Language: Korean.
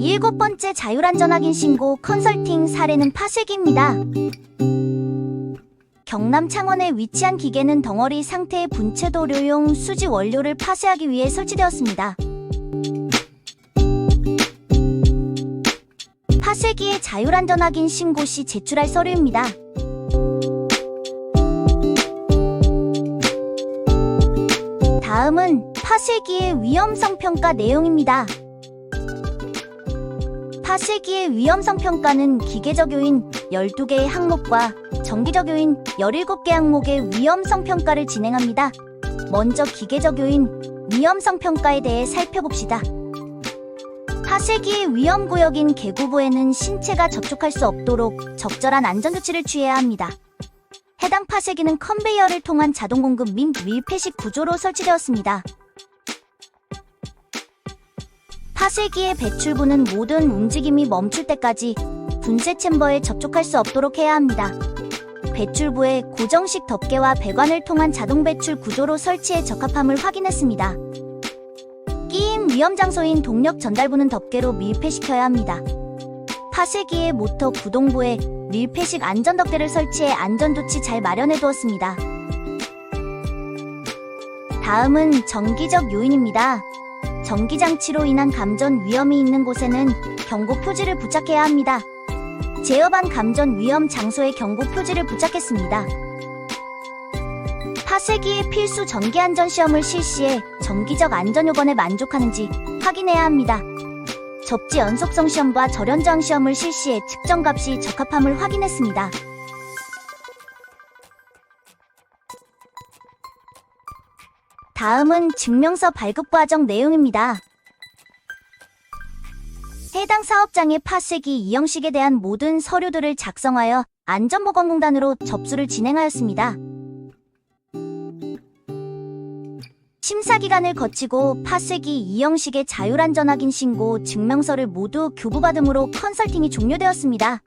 일곱 번째 자율안전 확인 신고 컨설팅 사례는 파쇄기입니다. 경남 창원에 위치한 기계는 덩어리 상태의 분체 도료용 수지 원료를 파쇄하기 위해 설치되었습니다. 파쇄기의 자율안전 확인 신고 시 제출할 서류입니다. 다음은 파쇄기의 위험성 평가 내용입니다. 파쇄기의 위험성 평가는 기계적 요인 12개의 항목과 정기적 요인 17개 항목의 위험성 평가를 진행합니다. 먼저 기계적 요인 위험성 평가에 대해 살펴봅시다. 파쇄기의 위험 구역인 개구부에는 신체가 접촉할 수 없도록 적절한 안전 조치를 취해야 합니다. 해당 파쇄기는 컨베이어를 통한 자동 공급 및 밀폐식 구조로 설치되었습니다. 파쇄기의 배출부는 모든 움직임이 멈출 때까지 분쇄 챔버에 접촉할 수 없도록 해야 합니다. 배출부에 고정식 덮개와 배관을 통한 자동 배출 구조로 설치해 적합함을 확인했습니다. 위험 장소인 동력 전달부는 덮개로 밀폐시켜야 합니다. 파쇄기의 모터 구동부에 밀폐식 안전 덮개를 설치해 안전 조치 잘 마련해 두었습니다. 다음은 정기적 요인입니다. 전기장치로 인한 감전 위험이 있는 곳에는 경고 표지를 부착해야 합니다. 제어반 감전 위험 장소에 경고 표지를 부착했습니다. 파쇄기의 필수 전기 안전 시험을 실시해 정기적 안전 요건에 만족하는지 확인해야 합니다. 접지 연속성 시험과 절연저항 시험을 실시해 측정 값이 적합함을 확인했습니다. 다음은 증명서 발급 과정 내용입니다. 해당 사업장의 파쇄기 이형식에 대한 모든 서류들을 작성하여 안전보건공단으로 접수를 진행하였습니다. 심사 기간을 거치고 파쇄기 이형식의 자율안전 확인 신고 증명서를 모두 교부받음으로 컨설팅이 종료되었습니다.